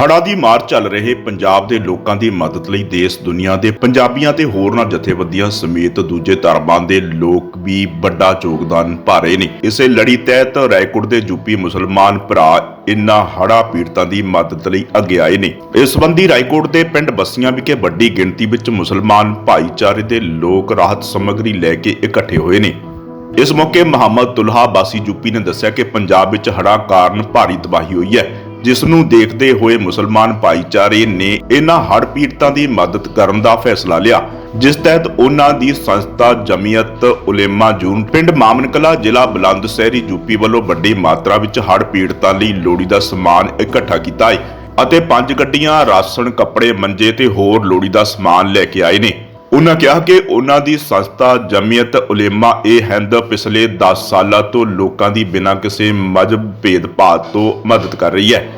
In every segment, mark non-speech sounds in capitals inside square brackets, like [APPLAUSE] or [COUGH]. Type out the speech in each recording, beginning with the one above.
ਹੜ੍ਹਾਂ ਦੀ ਮਾਰ ਚੱਲ ਰਹੇ ਪੰਜਾਬ ਦੇ ਲੋਕਾਂ ਦੀ ਮਦਦ ਲਈ ਦੇਸ਼, ਦੁਨੀਆ ਦੇ ਪੰਜਾਬੀਆਂ ਤੇ ਹੋਰਨਾਂ ਜਥੇਬੰਦੀਆਂ ਸਮੇਤ ਦੂਜੇ ਧਰਮਾਂ ਦੇ ਲੋਕ ਵੀ ਵੱਡਾ ਯੋਗਦਾਨ ਪਾ ਰਹੇ ਨੇ। ਇਸੇ ਲੜੀ ਤਹਿਤ ਰਾਏਕੋਟ ਦੇ ਯੂਪੀ ਮੁਸਲਮਾਨ ਭਰਾ ਇਨ੍ਹਾਂ ਹੜ੍ਹਾਂ ਪੀੜਤਾਂ ਦੀ ਮਦਦ ਲਈ ਅੱਗੇ ਆਏ ਨੇ। ਇਸ ਸੰਬੰਧੀ ਰਾਏਕੋਟ ਦੇ ਪਿੰਡ ਬਸਤੀਆਂ ਵਿਖੇ ਵੱਡੀ ਗਿਣਤੀ ਵਿੱਚ ਮੁਸਲਮਾਨ ਭਾਈਚਾਰੇ ਦੇ ਲੋਕ ਰਾਹਤ ਸਮੱਗਰੀ ਲੈ ਕੇ ਇਕੱਠੇ ਹੋਏ ਨੇ। ਇਸ ਮੌਕੇ ਮੁਹੰਮਦ ਤੁਲਹਾ ਬਾਸੀ ਯੂਪੀ ਨੇ ਦੱਸਿਆ ਕਿ ਪੰਜਾਬ ਵਿੱਚ ਹੜ੍ਹਾਂ ਕਾਰਨ ਭਾਰੀ ਤਬਾਹੀ ਹੋਈ ਹੈ। ਜਿਸ ਨੂੰ ਦੇਖਦੇ ਹੋਏ ਮੁਸਲਮਾਨ ਭਾਈਚਾਰੇ ਨੇ ਇਹਨਾਂ ਹੜ੍ਹ ਪੀੜਤਾਂ ਦੀ ਮਦਦ ਕਰਨ ਦਾ ਫੈਸਲਾ ਲਿਆ, ਜਿਸ ਤਹਿਤ ਉਹਨਾਂ ਦੀ ਸੰਸਥਾ ਜਮੀਅਤ ਉਲੇਮਾ ਜੂਨ ਪਿੰਡ ਮਾਮਨਕਲਾ ਜ਼ਿਲ੍ਹਾ ਬੁਲੰਦਸ਼ਹਿਰੀ ਯੂਪੀ ਵੱਲੋਂ ਵੱਡੀ ਮਾਤਰਾ ਵਿੱਚ ਹੜ੍ਹ ਪੀੜਤਾਂ ਲਈ ਲੋੜੀਂਦਾ ਸਮਾਨ ਇਕੱਠਾ ਕੀਤਾ ਹੈ ਅਤੇ ਪੰਜ ਗੱਡੀਆਂ, ਰਾਸ਼ਨ, ਕੱਪੜੇ, ਮੰਜੇ ਤੇ ਹੋਰ ਲੋੜੀਂਦਾ ਸਮਾਨ ਲੈ ਕੇ ਆਏ ਨੇ। ਉਹਨਾਂ ਕਿਹਾ ਕਿ ਉਹਨਾਂ ਦੀ ਸੰਸਥਾ ਜਮੀਅਤ ਉਲੇਮਾ ਇਹ ਹਿੰਦ ਪਿਛਲੇ 10 ਸਾਲਾਂ ਤੋਂ ਲੋਕਾਂ ਦੀ ਬਿਨਾਂ ਕਿਸੇ ਮਜ਼ਹਬ ਭੇਦਭਾਵ ਤੋਂ ਮਦਦ ਕਰ ਰਹੀ ਹੈ।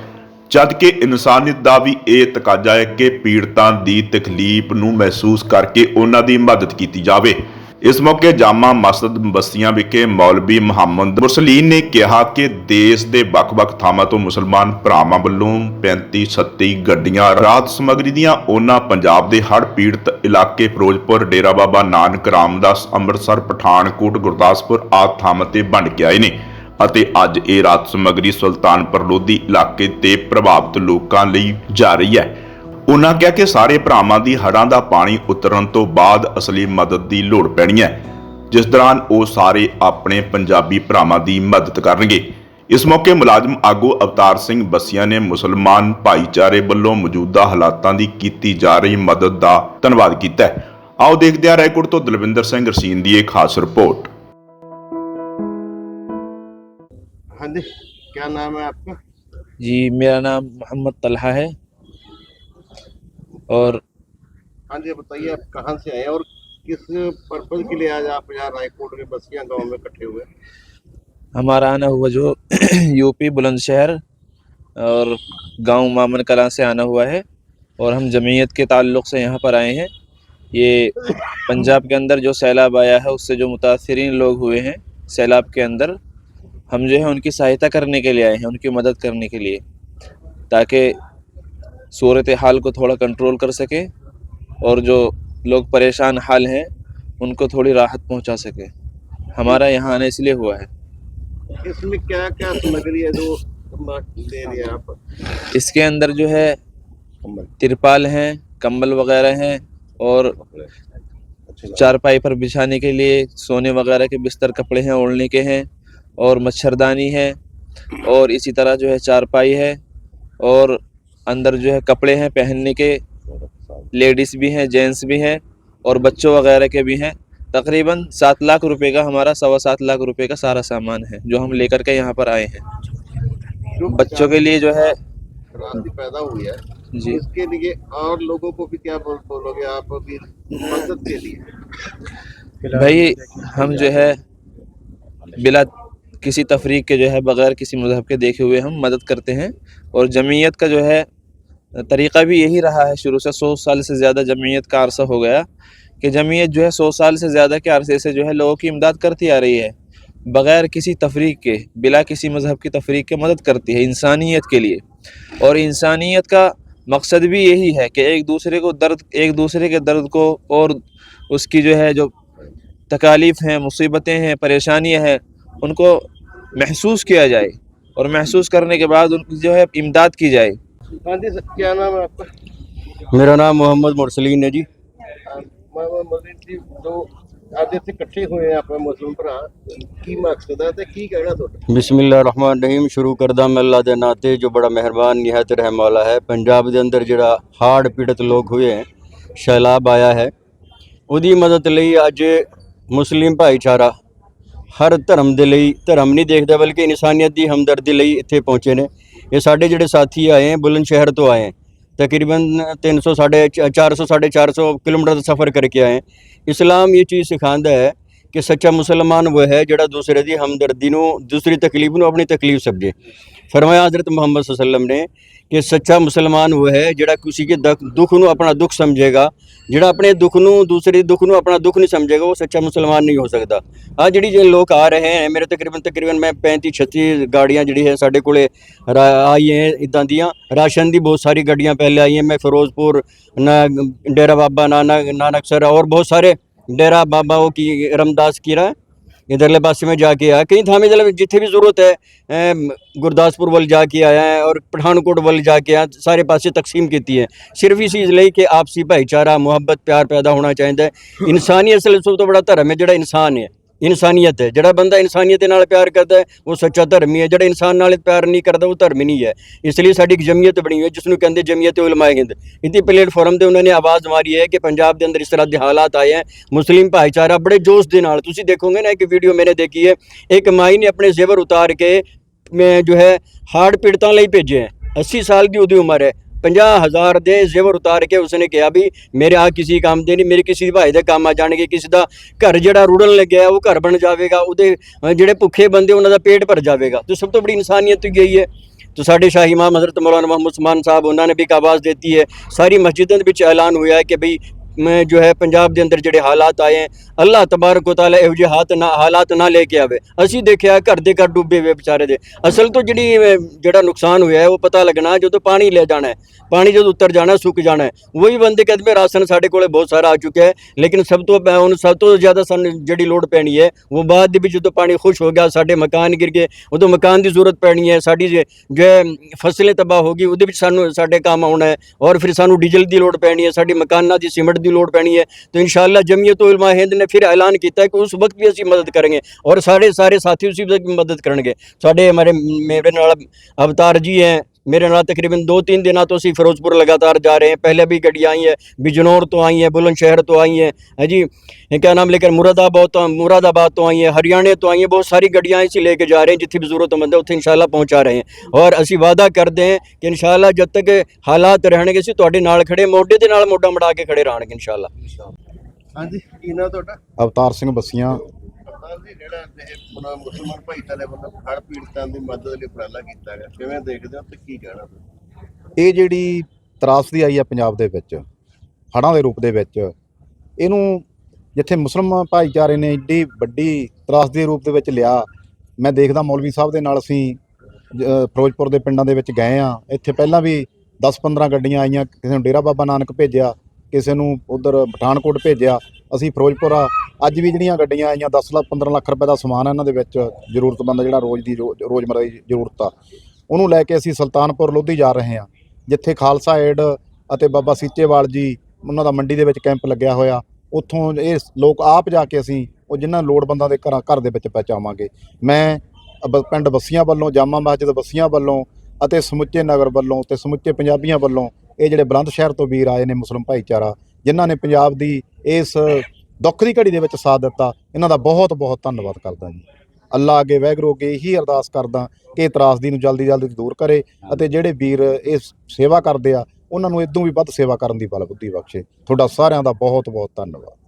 ਜਦ ਕਿ ਇਨਸਾਨੀਅਤ ਦਾ ਵੀ ਇਹ ਤਕਾਜ਼ਾ ਹੈ ਕਿ ਪੀੜਤਾਂ ਦੀ ਤਕਲੀਫ ਨੂੰ ਮਹਿਸੂਸ ਕਰਕੇ ਉਹਨਾਂ ਦੀ ਮਦਦ ਕੀਤੀ ਜਾਵੇ। ਇਸ ਮੌਕੇ ਜਾਮਾ ਮਸਜਿਦ ਬਸਤੀਆਂ ਵਿਖੇ ਮੌਲਵੀ ਮੁਹੰਮਦ ਮੁਸਲੀਨ ਨੇ ਕਿਹਾ ਕਿ ਦੇਸ਼ ਦੇ ਵੱਖ-ਵੱਖ ਥਾਵਾਂ ਤੋਂ ਮੁਸਲਮਾਨ ਭਰਾਵਾਂ ਵੱਲੋਂ 35 36 ਗੱਡੀਆਂ ਰਾਤ ਸਮੱਗਰੀ ਦੀਆਂ ਉਹਨਾਂ ਪੰਜਾਬ ਦੇ ਹੜ੍ਹ ਪੀੜਤ ਇਲਾਕੇ ਫਿਰੋਜ਼ਪੁਰ, ਡੇਰਾ ਬਾਬਾ ਨਾਨਕ ਰਾਮਦਾਸ, ਅੰਮ੍ਰਿਤਸਰ, ਪਠਾਨਕੋਟ, ਗੁਰਦਾਸਪੁਰ ਆਦਿ ਥਾਵਾਂ ਤੇ ਵੰਡ ਕੇ ਆਏ ਨੇ ਅਤੇ ਅੱਜ ਇਹ ਰਾਤ ਸਮੱਗਰੀ ਸੁਲਤਾਨਪੁਰ ਲੋਧੀ ਇਲਾਕੇ ਤੇ ਪ੍ਰਭਾਵਿਤ ਲੋਕਾਂ ਲਈ ਜਾ ਰਹੀ ਹੈ। ਉਹਨਾਂ ਕਿਹਾ ਕਿ ਸਾਰੇ ਭਰਾਵਾਂ ਦੀ ਹੜ੍ਹਾਂ ਦਾ ਪਾਣੀ ਉਤਰਨ ਤੋਂ ਬਾਅਦ ਅਸਲੀ ਮਦਦ ਦੀ ਲੋੜ ਪੈਣੀ ਹੈ ਜਿਸ ਦੌਰਾਨ ਉਹ ਸਾਰੇ ਆਪਣੇ ਪੰਜਾਬੀ ਭਰਾਵਾਂ ਦੀ ਮਦਦ ਕਰਨਗੇ। ਇਸ ਮੌਕੇ ਮੁਲਾਜ਼ਮ ਆਗੂ ਅਵਤਾਰ ਸਿੰਘ ਬਸੀਆ ਨੇ ਮੁਸਲਮਾਨ ਭਾਈਚਾਰੇ ਵੱਲੋਂ ਮੌਜੂਦਾ ਹਾਲਾਤਾਂ ਦੀ ਕੀਤੀ ਜਾ ਰਹੀ ਮਦਦ ਦਾ ਧੰਨਵਾਦ ਕੀਤਾ ਆਓ ਦੇਖਦੇ ਹਾਂ ਰਾਏਕੋਟ ਤੋਂ ਦਲਵਿੰਦਰ ਸਿੰਘ ਰਸੀਨ ਦੀ ਇਹ ਖਾਸ ਰਿਪੋਰਟ। ਹਾਂਜੀ जी ਨਾਮ ਹੈ है ਜੀ ਮੇਰਾ ਨਾਮ ਮੁਹੰਮਦ ਤਲਹਾ ਹੈ। और हाँ जी बताइए आप कहाँ से आए हैं और किस पर्पज के लिए आज आप यहाँ रायकोट के बसिया गाँव में इकट्ठे हुए हमारा आना हुआ जो [CLEARS THROAT] यूपी बुलंदशहर और गाँव मामन कला से आना हुआ है और हम जमीयत के ताल्लुक़ से यहाँ पर आए हैं। ये पंजाब के अंदर जो सैलाब आया है उससे जो मुतासरीन लोग हुए हैं सैलाब के अंदर हम जो है उनकी सहायता करने के लिए आए हैं उनकी मदद करने के लिए ताकि सूरत हाल को थोड़ा कंट्रोल कर सके और जो लोग परेशान हाल हैं उनको थोड़ी राहत पहुँचा सके। हमारा यहाँ आना इसलिए हुआ है। इसमें क्या क्या सामग्री है जो दे रहे हैं आप? इसके अंदर जो है तिरपाल हैं कंबल वगैरह हैं और अच्छा। चारपाई पर बिछाने के लिए सोने वगैरह के बिस्तर कपड़े हैं ओढ़ने के हैं और मच्छरदानी है और इसी तरह जो है चारपाई है और अंदर जो है कपड़े हैं पहनने के लेडीज़ भी हैं जेंट्स भी हैं और बच्चों वगैरह के भी हैं। तकरीबन सात लाख रुपए का हमारा सवा सात लाख रुपए का सारा सामान है जो हम लेकर के यहाँ पर आए हैं। बच्चों के लिए जो है पैदा हुई है जी। इसके लिए और लोगों को भी क्या बोलोगे आप अभी मदद के लिए? भाई हम जो है बिला किसी तफरीक के जो है बगैर किसी मज़हब के देखे हुए हम मदद करते हैं और जमीयत का जो है तरीक़ा भी यही रहा है शुरू से, सौ साल से ज़्यादा जमीयत का अरसा हो गया कि जमीयत जो है, सौ साल से ज़्यादा के अरसे से जो है, लोगों की इमदाद करती आ रही है। बगैर किसी तफरीक के, बिला किसी मज़हब की तफरीक के मदद करती है इंसानियत के लिए। और इंसानियत का मकसद भी यही है कि एक दूसरे को दर्द, एक दूसरे के दर्द को और उसकी जो है, जो तकालीफ हैं, मुसीबतें हैं, परेशानियाँ हैं, उनको महसूस किया जाए। और महसूस करने के बाद उनकी जो है, इमदाद की जाए। हाँ जी सर, क्या नाम है आपका ਮੇਰਾ ਨਾਮ ਮੁਹੰਮਦ ਮੁਰਸਲੀਨ ਹੈ ਜੀ ਮੈਂ ਮਦਦ ਜੀ ਜੋ ਅੱਜ ਇੱਥੇ ਇਕੱਠੇ ਹੋਏ ਆ ਆਪਣੇ ਮੁਸਲਿਮ ਭਰਾ ਕੀ ਮਕਸਦ ਹੈ ਤੇ ਕੀ ਕਹਿਣਾ ਤੁਹਾਡਾ ਬਿਸਮਿਲ੍ਲਾ ਰਹਿਮਾਨ ਰਹੀਮ ਸ਼ੁਰੂ ਕਰਦਾ ਮੈਂ ਅੱਲਾ ਦੇ ਨਾਂ ਤੇ ਜੋ ਬੜਾ ਮਿਹਰਬਾਨ ਨਿਹਾਇਤ ਰਹਿਮ ਵਾਲਾ ਹੈ ਪੰਜਾਬ ਦੇ ਅੰਦਰ ਜਿਹੜਾ ਹਾਰਡ ਪੀੜਤ ਲੋਕ ਹੋਏ ਹੈ ਸੈਲਾਬ ਆਇਆ ਹੈ ਉਹਦੀ ਮਦਦ ਲਈ ਅੱਜ ਮੁਸਲਿਮ ਭਾਈਚਾਰਾ ਹਰ ਧਰਮ ਦੇ ਲਈ ਧਰਮ ਨਹੀਂ ਦੇਖਦਾ ਬਲਕਿ ਇਨਸਾਨੀਅਤ ਦੀ ਹਮਦਰਦੀ ਲਈ ਇੱਥੇ ਪਹੁੰਚੇ ਨੇ ਇਹ ਸਾਡੇ ਜਿਹੜੇ ਸਾਥੀ ਆਏ ਹੈ ਬੁਲੰਦ ਸ਼ਹਿਰ ਤੋਂ ਆਏ ਹੈ तकरीबन 300 साढ़े 400 साढ़े 400 किलोमीटर ਦਾ ਸਫ਼ਰ ਕਰਕੇ ਆਏ ਇਸਲਾਮ ਇਹ ਚੀਜ਼ ਸਿਖਾਉਂਦਾ ਹੈ ਕਿ ਸੱਚਾ ਮੁਸਲਮਾਨ ਉਹ ਹੈ ਜਿਹੜਾ ਦੂਸਰੇ ਦੀ ਹਮਦਰਦੀ ਨੂੰ ਦੂਸਰੀ ਤਕਲੀਫ ਨੂੰ ਆਪਣੀ ਤਕਲੀਫ ਫਰਮਾਇਆ حضرت ਮੁਹੰਮਦ ਸੱਲਮ ਨੇ ਕਿ ਸੱਚਾ ਮੁਸਲਮਾਨ ਉਹ ਹੈ ਜਿਹੜਾ ਕਿਸੇ ਕੇ ਦੁੱਖ ਨੂੰ ਆਪਣਾ ਦੁੱਖ ਸਮਝੇਗਾ। ਜਿਹੜਾ ਆਪਣੇ ਦੁੱਖ ਨੂੰ ਦੂਸਰੇ ਦੁੱਖ ਨੂੰ ਆਪਣਾ ਦੁੱਖ ਨਹੀਂ ਸਮਝੇਗਾ, ਉਹ ਸੱਚਾ ਮੁਸਲਮਾਨ ਨਹੀਂ ਹੋ ਸਕਦਾ। ਆ ਜਿਹੜੀ ਜੇ ਲੋਕ ਆ ਰਹੇ ਹਨ ਮੇਰੇ ਤਕਰੀਬਨ ਤਕਰੀਬਨ ਮੈਂ 35 36 ਗਾੜੀਆਂ ਜਿਹੜੀ ਹੈ ਸਾਡੇ ਕੋਲੇ ਆਈ ਹੈ ਇਦਾਂ ਦੀਆਂ। ਰਾਸ਼ਨ ਦੀ ਬਹੁਤ ਸਾਰੀ ਗੱਡੀਆਂ ਪਹਿਲੇ ਆਈ ਹੈ ਮੈਂ ਫਿਰੋਜ਼ਪੁਰ ਡੇਰਾ ਬਾਬਾ ਨਾਨਕ ਨਾਨਕਸਰ ਔਰ ਬਹੁਤ ਸਾਰੇ ਡੇਰਾ ਬਾਬਾ ਉਹ ਕੀ ਰਮਦਾਸ ਕੀਰਾ। इधरले पासे में जाके आया कई थामे मतलब जिथे भी ज़रूरत है अम, गुरदासपुर ਵੱਲ ਜਾ ਕੇ ਆਇਆ ਹੈ ਔਰ ਪਠਾਨਕੋਟ ਵੱਲ ਜਾ ਕੇ ਆ ਸਾਰੇ ਪਾਸੇ ਤਕਸੀਮ ਕੀਤੀ ਹੈ ਸਿਰਫ ਇਸ ਚੀਜ਼ ਲਈ ਕਿ ਆਪਸੀ ਭਾਈਚਾਰਾ ਮੁਹੱਬਤ ਪਿਆਰ ਪੈਦਾ ਹੋਣਾ ਚਾਹੀਦਾ ਹੈ ਇਨਸਾਨੀਅਤ ਅਸਲ ਸਭ ਤੋਂ ਬੜਾ ਧਰਮ ਹੈ ਜਿਹੜਾ ਇਨਸਾਨ ਹੈ ਇਨਸਾਨੀਅਤ ਹੈ। ਜਿਹੜਾ ਬੰਦਾ ਇਨਸਾਨੀਅਤ ਦੇ ਨਾਲ ਪਿਆਰ ਕਰਦਾ ਹੈ, ਉਹ ਸੱਚਾ ਧਰਮੀ ਹੈ। ਜਿਹੜਾ ਇਨਸਾਨ ਨਾਲ ਪਿਆਰ ਨਹੀਂ ਕਰਦਾ, ਉਹ ਧਰਮੀ ਨਹੀਂ ਹੈ। ਇਸ ਲਈ ਸਾਡੀ ਇੱਕ ਜਮੀਅਤ ਬਣੀ ਹੋਈ ਹੈ ਜਿਸ ਨੂੰ ਕਹਿੰਦੇ ਜਮੀਅਤ ਉਲਮਾ ਹਿੰਦ ਇਤੀ ਪਲੇਟਫਾਰਮ ਤੇ ਉਹਨਾਂ ਨੇ ਆਵਾਜ਼ ਮਾਰੀ ਹੈ ਕਿ ਪੰਜਾਬ ਦੇ ਅੰਦਰ ਇਸ ਤਰ੍ਹਾਂ ਦੇ ਹਾਲਾਤ ਆਏ ਹੈ। ਮੁਸਲਿਮ ਭਾਈਚਾਰਾ ਬੜੇ ਜੋਸ਼ ਦੇ ਨਾਲ, ਤੁਸੀਂ ਦੇਖੋਗੇ ਨਾ ਇੱਕ ਵੀਡੀਓ ਮੈंने ਦੇਖੀ ਹੈ, ਇੱਕ ਮਾਈ ਨੇ ਆਪਣੇ ਜ਼ੇਵਰ ਉਤਾਰ ਕੇ ਮੈਂ ਜੋ ਹੈ ਹਾਰਡ ਪੀੜਤਾਂ ਲਈ ਭੇਜੇ ਹੈ। 80 ਸਾਲ ਦੀ ਉਹਦੀ ਉਮਰ ਹੈ। 50000 ਦੇ ਜ਼ੇਵਰ ਉਤਾਰ ਕੇ ਉਸਨੇ ਕਿਹਾ ਵੀ ਮੇਰੇ ਆ ਕਿਸੇ ਕੰਮ ਦੇ ਨਹੀਂ ਮੇਰੇ ਕਿਸੇ ਭਾਈ ਦੇ ਕੰਮ ਆ ਜਾਣਗੇ ਕਿਸੇ ਦਾ ਘਰ ਜਿਹੜਾ ਰੁੜਨ ਲੱਗਿਆ ਉਹ ਘਰ ਬਣ ਜਾਵੇਗਾ ਉਹਦੇ ਅ, ਜਿਹੜੇ ਭੁੱਖੇ ਬੰਦੇ ਉਹਨਾਂ ਦਾ ਪੇਟ ਭਰ ਜਾਵੇਗਾ ਤੇ ਸਭ ਤੋਂ ਬੜੀ ਇਨਸਾਨੀਅਤ ਗਈ ਹੈ तो साढ़े शाह इमाम हज़रत मौलाना मोहम्मद उस्मान साहब उन्होंने भी एक आवाज़ देती है सारी मस्जिदों ਦੇ ਵਿੱਚ ਐਲਾਨ ਹੋਇਆ ਹੈ ਕਿ ਭਈ ਮੈਂ ਜੋ ਹੈ ਪੰਜਾਬ ਦੇ ਅੰਦਰ ਜਿਹੜੇ ਹਾਲਾਤ ਆਏ ਹੈ, ਅੱਲਾਹ ਤਬਾਰਕ ਵ ਤਾਲਾ ਇਹੋ ਜਿਹੇ ਹਾਲਾਤ ਨਾ ਹਾਲਾਤ ਨਾ ਲੈ ਕੇ ਆਵੇ। ਅਸੀਂ ਦੇਖਿਆ ਘਰ ਦੇ ਘਰ ਡੁੱਬੇ ਹੋਏ ਵਿਚਾਰੇ ਦੇ। ਅਸਲ ਤੋਂ ਜਿਹੜੀ ਜਿਹੜਾ ਨੁਕਸਾਨ ਹੋਇਆ ਉਹ ਪਤਾ ਲੱਗਣਾ ਜਦੋਂ ਪਾਣੀ ਲੈ ਜਾਣਾ ਪਾਣੀ ਜਦੋਂ ਉੱਤਰ ਜਾਣਾ, ਸੁੱਕ ਜਾਣਾ ਉਹੀ ਬੰਦੇ ਕਹਿੰਦੇ ਵੀ ਰਾਸ਼ਨ ਸਾਡੇ ਕੋਲੇ ਬਹੁਤ ਸਾਰਾ ਆ ਚੁੱਕਿਆ ਹੈ, ਲੇਕਿਨ ਸਭ ਤੋਂ ਹੁਣ ਸਭ ਤੋਂ ਜ਼ਿਆਦਾ ਸਾਨੂੰ ਜਿਹੜੀ ਲੋੜ ਪੈਣੀ ਹੈ, ਉਹ ਬਾਅਦ ਦੇ ਵਿੱਚ ਜਦੋਂ ਪਾਣੀ ਖੁਸ਼ ਹੋ ਗਿਆ, ਸਾਡੇ ਮਕਾਨ ਗਿਰ ਗਏ, ਉਦੋਂ ਮਕਾਨ ਦੀ ਜ਼ਰੂਰਤ ਪੈਣੀ ਹੈ, ਸਾਡੀ ਜੇ, ਜੋ ਹੈ, ਫਸਲੇ ਤਬਾਹ ਹੋ ਗਈ, ਉਹਦੇ ਵਿੱਚ ਸਾਨੂੰ ਸਾਡੇ ਕੰਮ ਆਉਣਾ ਹੈ, ਔਰ ਫਿਰ ਸਾਨੂੰ ਡੀਜ਼ਲ ਦੀ ਲੋੜ ਪੈਣੀ ਹੈ, ਸਾਡੇ ਮਕਾਨਾਂ ਦੀ ਸੀਮੈਂਟ सपोर्ट की लड़ पैनी है तो इन शाला जमीयत उलमा हिंद ने फिर ऐलान किया कि उस वक्त भी असं मदद करेंगे और सारे सारे साथी उसी वक्त मदद करेंगे साढ़े हमारे मेरे अवतार जी हैं मेरे नाल तकरीबन दो तीन दिनों तो ਅਸੀਂ ਫਿਰੋਜ਼ਪੁਰ लगातार जा रहे हैं पहले भी गड्डियाँ आई हैं बिजनौर तो आई हैं बुलंदशहर तो आई हैं है जी ये क्या नाम लेकर मुरादाबाद तो मुरादाबाद तो आई हैं हरियाणा तो आई हैं बहुत सारी गड्डियाँ इसी लेके जा रहे हैं जितनी भी जरूरतमंद है उत्थे इंशाल्लाह पहुँचा रहे हैं और ਅਸੀਂ ਵਾਅਦਾ ਕਰਦੇ ਹਾਂ ਕਿ ਇੰਸ਼ਾਅੱਲਾ ਜਦ ਤੱਕ ਹਾਲਾਤ ਰਹਿਣਗੇ ਅਸੀਂ ਤੁਹਾਡੇ ਨਾਲ ਖੜੇ ਮੋਢੇ ਦੇ ਨਾਲ ਮੋਢਾ ਮੜਾ ਕੇ ਖੜੇ ਰਹਾਂਗੇ ਇੰਸ਼ਾਅੱਲਾ ਹਾਂਜੀ ਕੀ ਨਾਂ ਤੁਹਾਡਾ ਅਵਤਾਰ ਸਿੰਘ ਬੱਸੀਆਂ ਸਰਦਾਰ ਜੀ ਜਿਹੜਾ ਆਪਣਾ ਮੁਸਲਮਾਨ ਭਾਈਚਾਰੇ ਵੱਲੋਂ ਹੜ ਪੀੜਤਾਂ ਦੀ ਮਦਦ ਲਈ ਉਪਰਾਲਾ ਕੀਤਾ ਗਿਆ ਕਿਵੇਂ ਦੇਖਦੇ ਹੋ ਤੇ ਕੀ ਕਹਿਣਾ ਇਹ ਜਿਹੜੀ ਤਰਾਸਦੀ ਆਈ ਆ ਪੰਜਾਬ ਦੇ ਵਿੱਚ, ਹੜ੍ਹਾਂ ਦੇ ਰੂਪ ਦੇ ਵਿੱਚ, ਇਹਨੂੰ ਜਿੱਥੇ ਮੁਸਲਮਾਨ ਭਾਈਚਾਰੇ ਨੇ ਏਡੀ ਵੱਡੀ ਤਰਾਸਦੀ ਦੇ ਰੂਪ ਦੇ ਵਿੱਚ ਲਿਆ, ਮੈਂ ਦੇਖਦਾ ਮੌਲਵੀ ਸਾਹਿਬ ਦੇ ਨਾਲ ਅਸੀਂ ਫਿਰੋਜ਼ਪੁਰ ਦੇ ਪਿੰਡਾਂ ਦੇ ਵਿੱਚ ਗਏ ਆ ਇੱਥੇ ਪਹਿਲਾਂ ਵੀ 10-15 ਗੱਡੀਆਂ ਆਈਆਂ, ਕਿਸੇ ਨੂੰ ਡੇਰਾ ਬਾਬਾ ਨਾਨਕ ਭੇਜਿਆ ਕਿਸੇ ਨੂੰ ਉਧਰ ਪਠਾਨਕੋਟ ਭੇਜਿਆ, ਅਸੀਂ ਫਿਰੋਜ਼ਪੁਰ ਆ। ਅੱਜ ਵੀ ਜਿਹੜੀਆਂ ਗੱਡੀਆਂ ਆਈਆਂ 10 ਲੱਖ 15 ਲੱਖ ਰੁਪਏ ਦਾ ਸਮਾਨ ਆ ਇਹਨਾਂ ਦੇ ਵਿੱਚ, ਜ਼ਰੂਰਤਮੰਦ ਜਿਹੜਾ ਰੋਜ਼ ਦੀ ਰੋ- ਰੋਜ਼ਮਰਰਾ ਦੀ ਜ਼ਰੂਰਤ ਆ। ਉਹਨੂੰ ਲੈ ਕੇ ਅਸੀਂ ਸੁਲਤਾਨਪੁਰ ਲੋਧੀ ਜਾ ਰਹੇ ਹਾਂ, ਜਿੱਥੇ ਖਾਲਸਾ ਏਡ ਅਤੇ ਬਾਬਾ ਸੀਚੇਵਾਲ ਜੀ, ਉਹਨਾਂ ਦਾ ਮੰਡੀ ਦੇ ਵਿੱਚ ਕੈਂਪ ਲੱਗਿਆ ਹੋਇਆ। ਉੱਥੋਂ ਇਹ ਲੋਕ ਆਪ ਜਾ ਕੇ ਅਸੀਂ ਉਹ ਜਿਨ੍ਹਾਂ ਲੋੜਵੰਦਾਂ ਦੇ ਘਰਾਂ, ਘਰ ਦੇ ਵਿੱਚ ਪਹੁੰਚਾਵਾਂਗੇ। ਮੈਂ ਬ- ਪਿੰਡ ਬੱਸੀਆਂ ਵੱਲੋਂ, ਜਾਮਾ ਮਸਜਿਦ ਬੱਸੀਆਂ ਵੱਲੋਂ ਅਤੇ ਸਮੁੱਚੇ ਨਗਰ ਵੱਲੋਂ ਤੇ ਸਮੁੱਚੇ ਪੰਜਾਬੀਆਂ ਵੱਲੋਂ ਇਹ ਜਿਹੜੇ ਬੁਲੰਦ ਸ਼ਹਿਰ ਤੋਂ ਵੀਰ ਆਏ ਨੇ ਮੁਸਲਿਮ ਭਾਈਚਾਰਾ, ਜਿਨ੍ਹਾਂ ਨੇ ਪੰਜਾਬ ਦੀ ਇਸ ਦੁੱਖ ਦੀ ਘੜੀ ਦੇ ਵਿੱਚ ਸਾਥ ਦਿੱਤਾ, ਇਹਨਾਂ ਦਾ ਬਹੁਤ ਬਹੁਤ ਧੰਨਵਾਦ ਕਰਦਾ ਜੀ। ਅੱਲਾ ਅੱਗੇ ਵਾਹਿਗੁਰੂ ਅੱਗੇ ਇਹੀ ਅਰਦਾਸ ਕਰਦਾ ਕਿ ਇਹ ਤਰਾਸਦੀ ਨੂੰ ਜਲਦੀ ਜਲਦੀ ਦੂਰ ਕਰੇ ਅਤੇ ਜਿਹੜੇ ਵੀਰ ਇਹ ਸੇਵਾ ਕਰਦੇ ਆ, ਉਹਨਾਂ ਨੂੰ ਇਦੋਂ ਵੀ ਵੱਧ ਸੇਵਾ ਕਰਨ ਦੀ ਬਲ ਬੁੱਧੀ ਬਖਸ਼ੇ। ਤੁਹਾਡਾ ਸਾਰਿਆਂ ਦਾ ਬਹੁਤ ਬਹੁਤ ਧੰਨਵਾਦ।